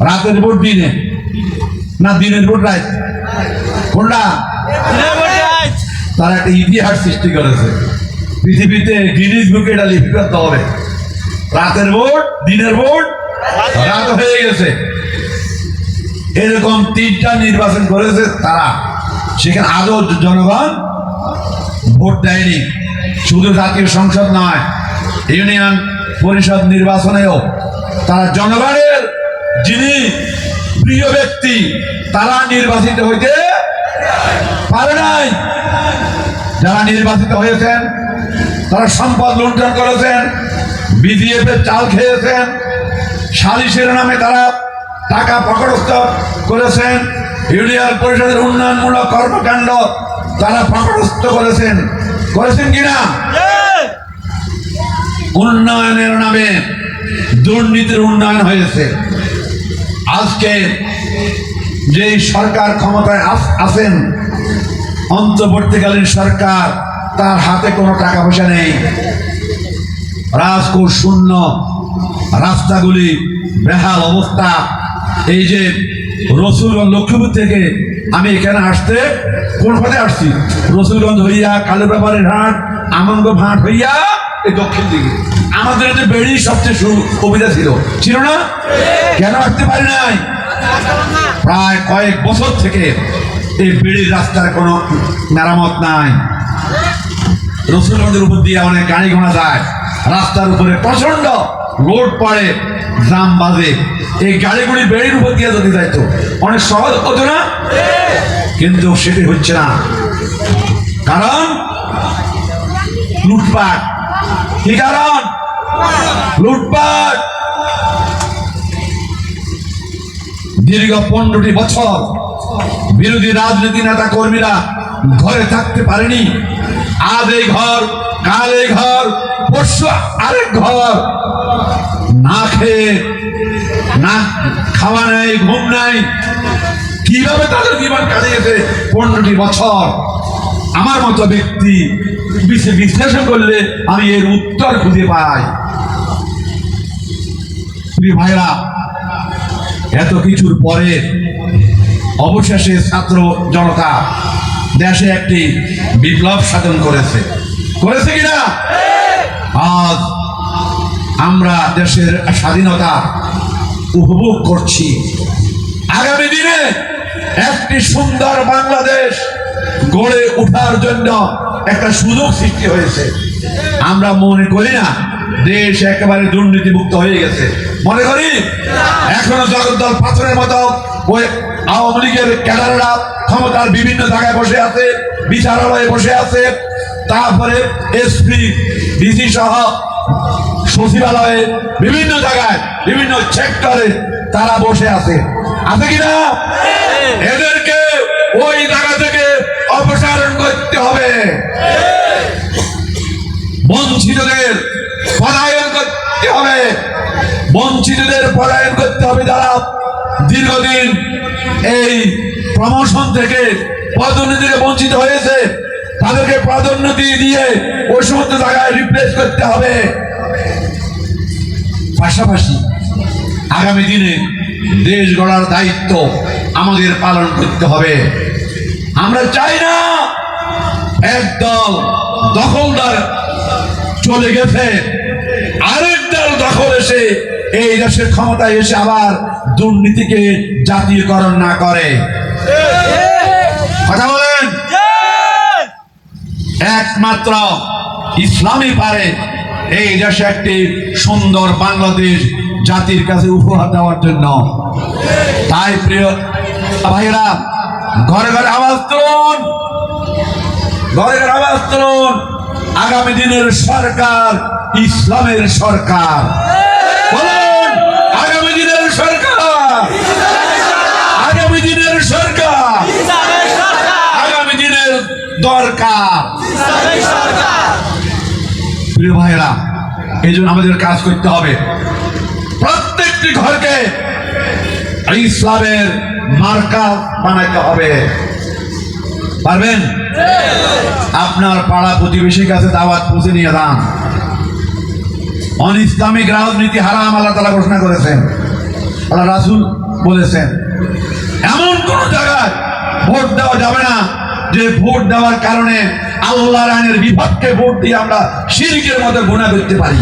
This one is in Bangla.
রাতের ভোট দিনে? না দিনের ভোট রাত। কোনটা? তারা একটা ইতিহাস সৃষ্টি করেছে। পৃথিবীতে গিনিস বুকে এটা লিপি করতে হবে রাতের ভোট দিনের ভোট রাত হয়ে গেছে। এরকম তিনটা নির্বাচন করেছে তারা। সেখানে আদৌ জনগণ ভোট দেয়নি। শুধু জাতীয় সংসদ নয় ইউনিয়ন পরিষদ নির্বাচনেও তারা জনগণের যিনি প্রিয় ব্যক্তি, তারা নির্বাচিত হইতে পারে নাই। যারা নির্বাচিত হয়েছেন, তারা সম্পদ লুণ্ঠন করেছেন বিডিএফ এর চাল খেয়েছেন, সালিশের নামে তারা টাকা পকড়স্থ করেছেন, ইউনিয়ন পরিষদের উন্নয়নমূলক কর্মকাণ্ড তারা পকড়স্থ করেছেন। করেছেন কিনা? উন্নয়নের নামে দুর্নীতির উন্নয়ন হয়েছে। আজকে যেই সরকার ক্ষমতায় আছেন, অন্তর্বর্তীকালীন সরকার, তার হাতে কোনো টাকা পয়সা নেই। রাজকোষ শূন্য, রাস্তাগুলি বেহাল অবস্থা। এই যে রসুলগঞ্জ, লক্ষ্মীপুর থেকে আমি এখানে আসতে কোন পথে আসছি? রসুলগঞ্জ হইয়া কালো ব্যাপারের হাট, আমঙ্গ ভাট হইয়া এই দক্ষিণ দিকে। আমাদের যে বেড়ি সবচেয়ে সুবিধা ছিল। ছিল না? কেন আসতে পারি নাই? প্রায় কয়েক বছর থেকে এই বেড়ির রাস্তার কোনো মেরামত নাই। রসুলগঞ্জের উপর দিয়ে অনেক গাড়ি ঘোড়া যায়। রাস্তার উপরে প্রচণ্ড লোড পড়ে, জাম বাজে। এই গাড়িগুলি বেড়ির উপর দিয়ে যদি যাইতো, অনেক সহজ হতো না? কিন্তু সেটি হচ্ছে না। কারণ লুটপাট। কি কারণ? লুটপাট। দীর্ঘ পনেরোটি বছর বিরোধী রাজনীতি নেতা কর্মীরা ঘরে থাকতে পারেনি। আজ এই ঘর, কাল এই ঘর, পরশু আরেক ঘর। না খেয়ে, না খাওয়া নাই, ঘুম নাই। কীভাবে তাদের জীবন কাটিয়েছে পনেরোটি বছর? আমার মতো ব্যক্তি বিশ্লে- বিশ্লেষণ করলে আমি এর উত্তর খুঁজে পাই। প্রিয় ভাইরা, এত কিছুর পরে অবশেষে ছাত্র জনতা দেশে একটি বিপ্লব সাধন করেছে। করেছে কিনা? আজ আমরা দেশের স্বাধীনতা উপভোগ করছি। আগামী দিনে একটি সুন্দর বাংলাদেশ গড়ে ওঠার জন্য একটা সুযোগ সৃষ্টি হয়েছে। আমরা মনে করি না দেশ একেবারে দুর্নীতিমুক্ত হয়ে গেছে। মনে করি? এখনও জগদ্দল পাথরের মতো ওই আওয়ামী লীগের ক্যাডাররা ক্ষমতার বিভিন্ন জায়গায় বসে আছে, বিচারালয়ে বসে আছে। তারপরে এসপি ডিসি সহ সচিবালয়ে বিভিন্ন জায়গায়, বিভিন্ন সেক্টরে তারা বসে আছে। আছে কিনা? এদেরকে ওই জায়গা থেকে অপসারণ করতে হবে। বঞ্চিতদের পলায়ন করতে হবে। বঞ্চিতদের পলায়ন করতে হবে যারা দীর্ঘদিন এই প্রমোশন থেকে পদোন্নতি থেকে বঞ্চিত হয়েছে, তাদেরকে পদোন্নতি দিয়ে ওই সমস্ত জায়গায় রিপ্লেস করতে হবে। পাশাপাশি আগামী দিনে দেশ গড়ার দায়িত্ব আমাদের পালন করতে হবে। আমরা চাই না একদল দখলদার চলে গেছে। দখল এসে এই দেশের ক্ষমতায় এসে আবার দুর্নীতিকে জাতীয়করণ না করে। কথা বলেন? একমাত্র ইসলামই পারে এই দেশে একটি সুন্দর বাংলাদেশ জাতির কাছে উপহার দেওয়ার জন্য। তাই প্রিয় ভাইরা ঘরে ঘরে আওয়াজ তুলুন। ঘরে ঘরে আওয়াজ তুলুন। আগামী দিনের সরকার ইসলামের সরকার। বলুন, আগামী দিনের সরকার। আগামী দিনের সরকার। আগামী দিনের দরকার। এই জন্য আমাদের কাজ করতে হবে। প্রত্যেকটি ঘরকে ইসলামের মার্কা বানাইতে হবে। পারবেন? আপনার পাড়া প্রতিবেশীর কাছে দাওয়াত পৌঁছে নিয়ে যান। অন ইসলামিক রাজনীতি হারাম আল্লাহ তালা ঘোষণা করেছেন। আল্লাহ রাসুল বলেছেন, এমন কোন জায়গায় ভোট দেওয়া যাবে না যে ভোট দেওয়ার কারণে আল্লাহ রায়নের বিপক্ষে ভোট দিয়ে আমরা শিরিকের মধ্যে গুণা করতে পারি।